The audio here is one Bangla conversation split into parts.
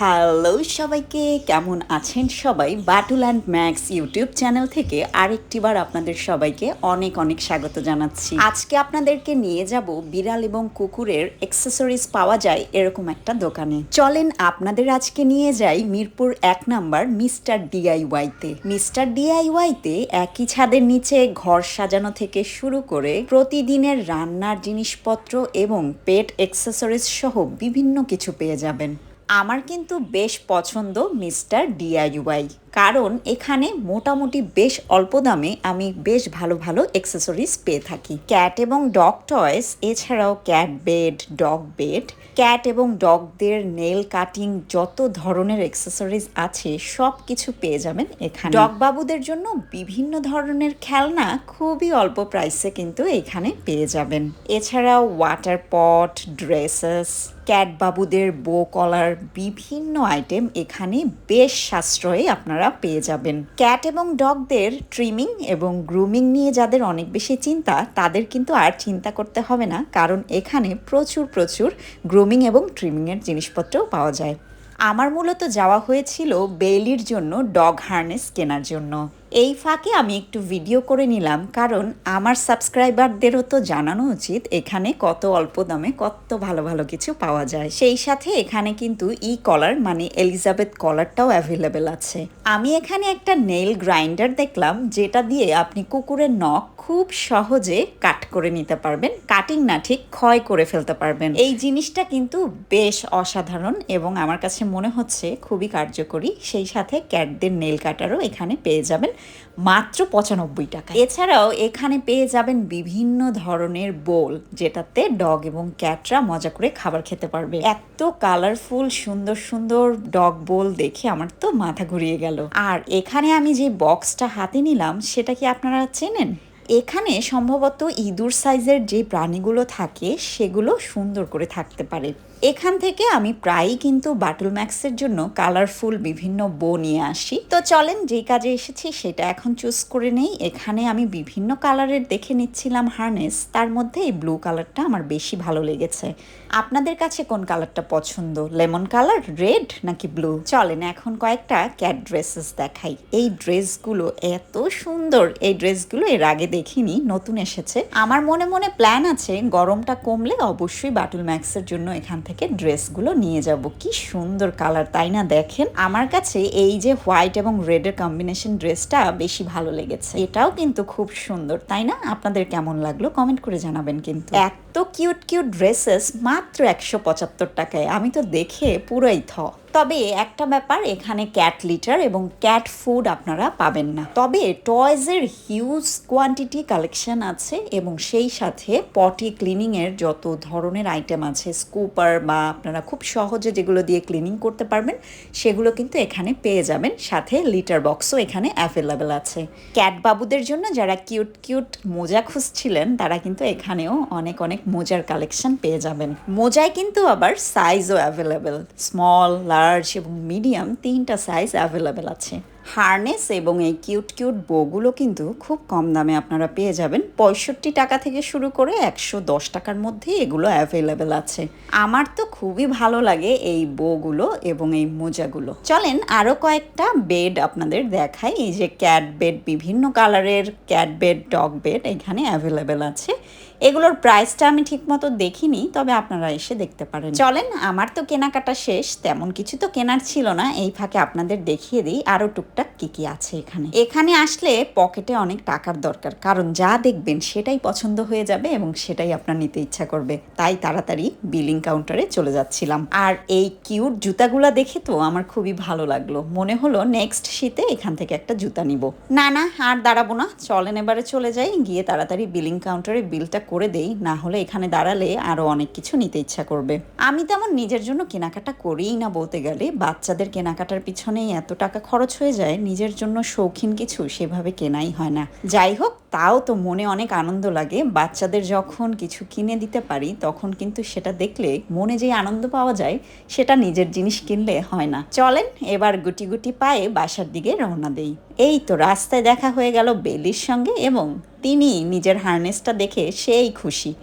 হ্যালো সবাইকে, কেমন আছেন সবাই? Batul and Max YouTube channel থেকে আরেকটিবার আপনাদের সবাইকে অনেক অনেক স্বাগত জানাচ্ছি। আজকে আপনাদেরকে নিয়ে যাব বিড়াল এবং কুকুরের অ্যাক্সেসরিজ পাওয়া যায় এরকম একটা দোকানে। চলেন আপনাদের আজকে নিয়ে যাই মিরপুর এক নাম্বার মিস্টার ডিআইওয়াইতে মিস্টার ডিআইওয়াইতে একই ছাদের নিচে ঘর সাজানো থেকে শুরু করে প্রতিদিনের রান্নার জিনিসপত্র এবং পেট অ্যাক্সেসরিজ সহ বিভিন্ন কিছু পেয়ে যাবেন। আমার কিন্তু বেশ পছন্দ মিস্টার ডিআইওয়াই কারণ এখানে মোটামুটি বেশ অল্প দামে আমি বেশ ভালো ভালো অ্যাক্সেসরিজ পেয়ে থাকি। ক্যাট এবং ডগ টয়েস এছাড়াও cat bed dog bed cat এবং ডগদের নেল কাটিং যত ধরনের অ্যাক্সেসরিজ আছে সব কিছু পেয়ে যাবেন এখানে। ডগ বাবুদের জন্য বিভিন্ন ধরনের খেলনা খুবই অল্প প্রাইসে কিন্তু এখানে পেয়ে যাবেন। এছাড়াও ওয়াটার পট ড্রেসেস ক্যাট বাবুদের বো কলার বিভিন্ন আইটেম এখানে বেশ সাশ্রয়ে আপনারা পেয়ে যাবেন। ক্যাট এবং ডগদের ট্রিমিং এবং গ্রুমিং নিয়ে যাদের অনেক বেশি চিন্তা, তাদের কিন্তু আর চিন্তা করতে হবে না, কারণ এখানে প্রচুর প্রচুর গ্রুমিং এবং ট্রিমিংয়ের জিনিসপত্রও পাওয়া যায়। আমার মূলত যাওয়া হয়েছিল বেইলির জন্য ডগ হার্নেস কেনার জন্য। এই ফাঁকে আমি একটু ভিডিও করে নিলাম, কারণ আমার সাবস্ক্রাইবারদেরও তো জানানো উচিত এখানে কত অল্প দামে কত ভালো ভালো কিছু পাওয়া যায়। সেই সাথে এখানে কিন্তু ই কলার মানে এলিজাবেথ কলারটাও অ্যাভেলেবেল আছে। আমি এখানে একটা নেল গ্রাইন্ডার দেখলাম, যেটা দিয়ে আপনি কুকুরের নখ খুব সহজে কাট করে নিতে পারবেন কাটিং না ঠিক ক্ষয় করে ফেলতে পারবেন। এই জিনিসটা কিন্তু বেশ অসাধারণ এবং আমার কাছে মনে হচ্ছে খুবই কার্যকরী। সেই সাথে ক্যাটদের নেল কাটারও এখানে পেয়ে যাবেন। মাত্র পঁচানব্বই টাকা এছাড়াও এখানে পেয়ে যাবেন বিভিন্ন ধরনের বোল, যেটাতে ডগ এবং ক্যাটরা মজা করে খাবার খেতে পারবে। এত কালারফুল সুন্দর সুন্দর ডগ বোল দেখে আমার তো মাথা ঘুরিয়ে গেল। আর এখানে আমি যে বক্সটা হাতে নিলাম, সেটা কি আপনারা চেনেন? এখানে সম্ভবত ইঁদুর সাইজের যে প্রাণীগুলো থাকে, সেগুলো সুন্দর করে থাকতে পারে। এখান থেকে আমি প্রায়ই কিন্তু বাটল ম্যাক্সের জন্য কালারফুল বিভিন্ন বো নিয়ে আসি। তো চলেন যেই কাজে এসেছি সেটা এখন চুজ করে নেই। এখানে আমি বিভিন্ন কালারের দেখে নিচ্ছিলাম হার্নেস তার মধ্যে এই ব্লু কালারটা আমার বেশি ভালো লেগেছে। আপনাদের কাছে কোন কালারটা পছন্দ? লেমন কালার রেড নাকি ব্লু চলেন এখন কয়েকটা ক্যাট ড্রেসেস দেখাই। এই ড্রেসগুলো এত সুন্দর। এই ড্রেসগুলো এর আগে দেখিনি, নতুন এসেছে। আমার মনে মনে প্ল্যান আছে গরমটা কমলে অবশ্যই বাটুল ম্যাক্সের জন্য এখান থেকে ড্রেসগুলো নিয়ে যাব। কি সুন্দর কালার, তাই না? দেখেন, আমার কাছে এই যে হোয়াইট এবং রেডের কম্বিনেশন ড্রেসটা বেশি ভালো লেগেছে। এটাও কিন্তু খুব সুন্দর, তাই না? আপনাদের কেমন লাগল? কমেন্ট করে জানাবেন কিন্তু। এত কিউট কিউট ড্রেসেস মাত্র একশো পঁচাত্তর টাকায়। আমি তো দেখে পুরোই থ। তবে একটা ব্যাপার, এখানে ক্যাট লিটার এবং ক্যাট ফুড আপনারা পাবেন না। তবে টয়েজের হিউজ কোয়ান্টিটি কালেকশন আছে এবং সেই সাথে পটি ক্লিনিংয়ের যত ধরনের আইটেম আছে স্কুপার বা আপনারা খুব সহজে যেগুলো দিয়ে ক্লিনিং করতে পারবেন, সেগুলো কিন্তু এখানে পেয়ে যাবেন। সাথে লিটার বক্সও এখানে অ্যাভেলেবেল আছে। ক্যাট বাবুদের জন্য যারা কিউট কিউট মোজা খুঁজছিলেন, তারা কিন্তু এখানেও অনেক অনেক মোজার কালেকশন পেয়ে যাবেন। মোজায় কিন্তু আবার সাইজও অ্যাভেলেবেল স্মল লার্জ এবং মিডিয়াম তিনটা সাইজ অ্যাভেলেবেল আছে। হারনেস এবং এই কিউট কিউট বোগুলো কিন্তু খুব কম দামে আপনারা পেয়ে যাবেন। পঁয়ষট্টি টাকা থেকে শুরু করে একশো দশ টাকার মধ্যে এগুলো অ্যাভেলেবেল আছে। আমার তো খুবই ভালো লাগে এই বোগুলো এবং এই মোজাগুলো। চলেন আরও কয়েকটা বেড আপনাদের দেখাই। এই যে ক্যাট বেড বিভিন্ন কালারের ক্যাট বেড ডগ বেড এখানে অ্যাভেলেবেল আছে। এগুলোর প্রাইসটা আমি ঠিকমতো দেখিনি, তবে আপনারা এসে দেখতে পারেন। চলেন, আমার তো কেনাকাটা শেষ, তেমন কিছু তো কেনার ছিল না। এই ফাঁকে আপনাদের দেখিয়ে দিই। আরও টুকটাক কি কি আছে এখানে? এখানে আসলে পকেটে অনেক টাকার দরকার। কারণ যা দেখবেন সেটাই পছন্দ হয়ে যাবে এবং সেটাই আপনার নিতে ইচ্ছা করবে। তাই তাড়াতাড়ি বিলিং কাউন্টারে চলে যাচ্ছিলাম। আর এই কিউট জুতাগুলো দেখে তো আমার খুবই ভালো লাগল। মনে হলো নেক্সট শীতে এখান থেকে একটা জুতা নিব। না না, আর দাঁড়াবো না। চলেন এবারে চলে যাই। গিয়ে তাড়াতাড়ি বিলিং কাউন্টারে বিলটা করে দেই। না হলে এখানে দাঁড়ালে আরও অনেক কিছু নিতে ইচ্ছা করবে। আমি তেমন নিজের জন্য কেনাকাটা করিই না বলতে গেলে। বাচ্চাদের কেনাকাটার পিছনেই এত টাকা খরচ হয়ে যায়। নিজের জন্য শৌখিন কিছু সেভাবে কেনাই হয় না। যাই হোক, তাও তো মনে অনেক আনন্দ লাগে। বাচ্চাদের যখন কিছু কিনে দিতে পারি, তখন কিন্তু সেটা দেখলে মনে যে আনন্দ পাওয়া যায়, সেটা নিজের জিনিস কিনলে হয় না। চলেন, এবার গুটি গুটি পায়ে বাসার দিকে রওনা দেই। এই তো রাস্তায় দেখা হয়ে গেল বেলির সঙ্গে এবং তিনি নিজের হার্নেসটা দেখে সেই খুশি।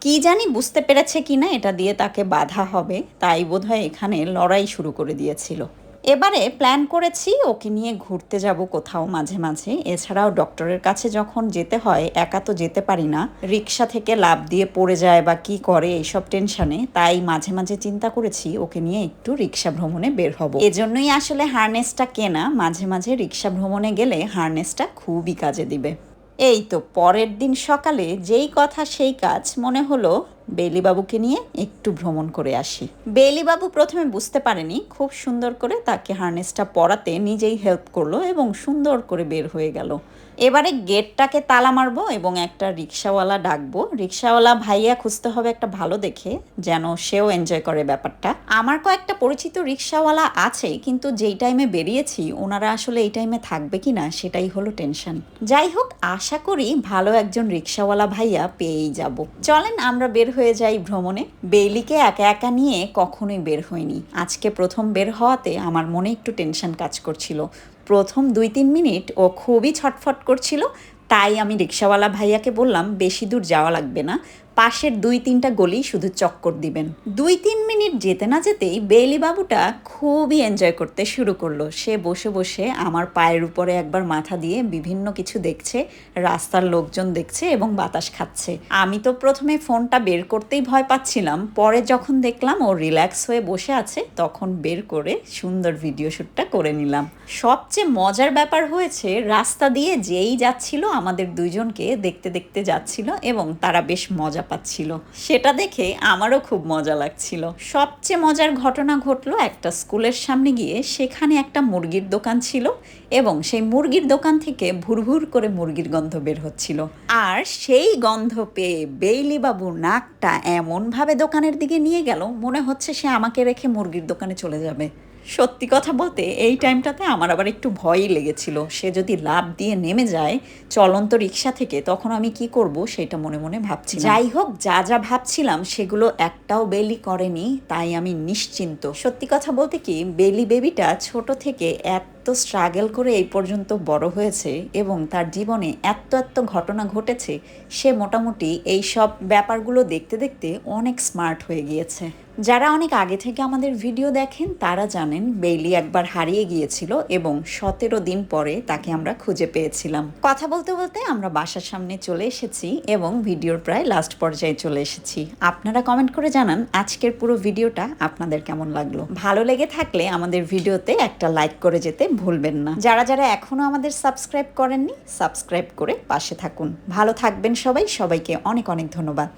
কি জানি বুঝতে পেরেছে কিনা, এটা দিয়ে তাকে বাধা হবে। তাই বোধহয় এখানে লড়াই শুরু করে দিয়েছিল। এবারে প্ল্যান করেছি ওকে নিয়ে ঘুরতে যাব কোথাও মাঝে মাঝে। এছাড়াও ডক্টরের কাছে যখন যেতে হয়, একা তো যেতে পারি না। রিক্সা থেকে লাভ দিয়ে পড়ে যায় বা কি করে এইসব টেনশনে তাই মাঝে মাঝে চিন্তা করেছি ওকে নিয়ে একটু রিক্সা ভ্রমণে বের হব। এজন্যই আসলে হার্নেসটা কেনা। মাঝে মাঝে রিক্সা ভ্রমণে গেলে হার্নেসটা খুবই কাজে দিবে। এই তো পরের দিন সকালে যেই কথা সেই কাজ মনে হলো বেলিবাবুকে নিয়ে একটু ভ্রমণ করে আসি। বেলিবাবু প্রথমে বুঝতে পারেনি, খুব সুন্দর করে তাকে হার্নেসটা পরাতে নিজেই হেল্প করল এবং সুন্দর করে বের হয়ে গেল। এবারে গেটটাকে তালা মারবো এবং একটা রিক্সাওয়ালা ডাকবো। রিক্সাওয়ালা, ভাইয়া, খুঁজতে হবে একটা ভালো দেখে, যেন সেও এনজয় করে ব্যাপারটা। আমার কয়েকটা পরিচিত রিক্সাওয়ালা আছে, কিন্তু যেই টাইমে বেরিয়েছি, ওনারা আসলে এই টাইমে থাকবে কি না সেটাই হলো টেনশন যাই হোক, আশা করি ভালো একজন রিক্সাওয়ালা ভাইয়া পেয়েই যাব। চলেন, আমরা বের হয়ে যাই ভ্রমণে, বেইলিকে একা একা নিয়ে কখনোই বের হয়নি আজকে প্রথম বের হওয়াতে আমার মনে একটু টেনশন কাজ করছিল। প্রথম দুই তিন মিনিট ও খুবই ছটফট করছিল, তাই আমি রিক্সাওয়ালা ভাইয়াকে বললাম, বেশি দূর যাওয়া লাগবে না। পাশের দুই তিনটা গলি শুধু চক্কর দিবেন। দুই তিন মিনিট যেতে না যেতেই বেইলি বাবুটা খুবই এনজয় করতে শুরু করল। সে বসে বসে আমার পায়ের উপরে একবার মাথা দিয়ে বিভিন্ন কিছু দেখছে, রাস্তার লোকজন দেখছে এবং বাতাস খাচ্ছে। আমি তো প্রথমে ফোনটা বের করতেই ভয় পাচ্ছিলাম, পরে যখন দেখলাম ও রিল্যাক্স হয়ে বসে আছে, তখন বের করে সুন্দর ভিডিও শ্যুটটা করে নিলাম। সবচেয়ে মজার ব্যাপার হয়েছে, রাস্তা দিয়ে যেই যাচ্ছিল আমাদের দুইজনকে দেখতে দেখতে যাচ্ছিল এবং তারা বেশ মজা পাচ্ছিল। সেটা দেখে আমারও খুব মজা লাগছিল। সবচেয়ে মজার ঘটনা ঘটলো একটা স্কুলের সামনে গিয়ে সেখানে একটা মুরগির দোকান ছিল এবং সেই মুরগির দোকান থেকে ভুরভুর করে মুরগির গন্ধ বের হচ্ছিল। আর সেই গন্ধ পেয়ে বেইলি বাবুর নাকটা এমনভাবে দোকানের দিকে নিয়ে গেল, মনে হচ্ছে সে আমাকে রেখে মুরগির দোকানে চলে যাবে। সত্যি কথা বলতে এই টাইমটাতে আমার আবার একটু ভয়ই লেগেছিল। সে যদি লাভ দিয়ে নেমে যায় চলন্ত রিক্সা থেকে তখন আমি কি করব সেটা মনে মনে ভাবছি যাই হোক যা যা ভাবছিলাম সেগুলো একটাও বেলি করেনি তাই আমি নিশ্চিন্ত। সত্যি কথা বলতে কি বেলি বেবিটা ছোট থেকে এত স্ট্রাগল করে এই পর্যন্ত বড় হয়েছে এবং তার জীবনে এত এত ঘটনা ঘটেছে সে মোটামুটি এই সব ব্যাপারগুলো দেখতে দেখতে অনেক স্মার্ট হয়ে গিয়েছে। যারা অনেক আগে থেকে আমাদের ভিডিও দেখেন, তারা জানেন বেইলি একবার হারিয়ে গিয়েছিল এবং সতেরো দিন পরে তাকে আমরা খুঁজে পেয়েছিলাম। কথা বলতে বলতে আমরা বাসার সামনে চলে এসেছি এবং ভিডিওর প্রায় লাস্ট পর্যায়ে চলে এসেছি। আপনারা কমেন্ট করে জানান আজকের পুরো ভিডিওটা আপনাদের কেমন লাগল। ভালো লেগে থাকলে আমাদের ভিডিওতে একটা লাইক করে যেতে ভুলবেন না। যারা যারা এখনও আমাদের সাবস্ক্রাইব করেননি সাবস্ক্রাইব করে পাশে থাকুন। ভালো থাকবেন সবাই। সবাইকে অনেক অনেক ধন্যবাদ।